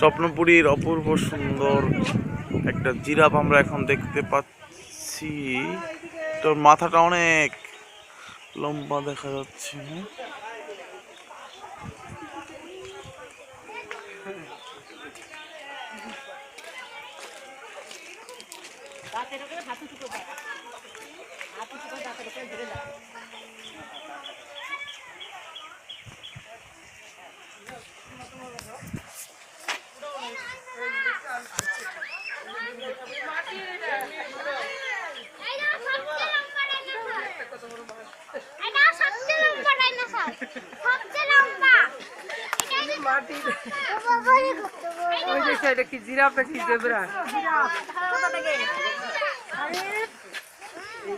স্বপ্নপুরীর অপূর্ব সুন্দর একটা জিরাফ আমরা এখন দেখতে পাচ্ছি। তোর মাথাটা অনেক লম্বা দেখা যাচ্ছে। এটা সবচেয়ে লম্বা ডাইনোসর এটা সবচেয়ে লম্বা ডাইনোসর সবচেয়ে লম্বা মাটি বাবা ওই যে সেটা কি জিরাফ নাকি জেব্রা এই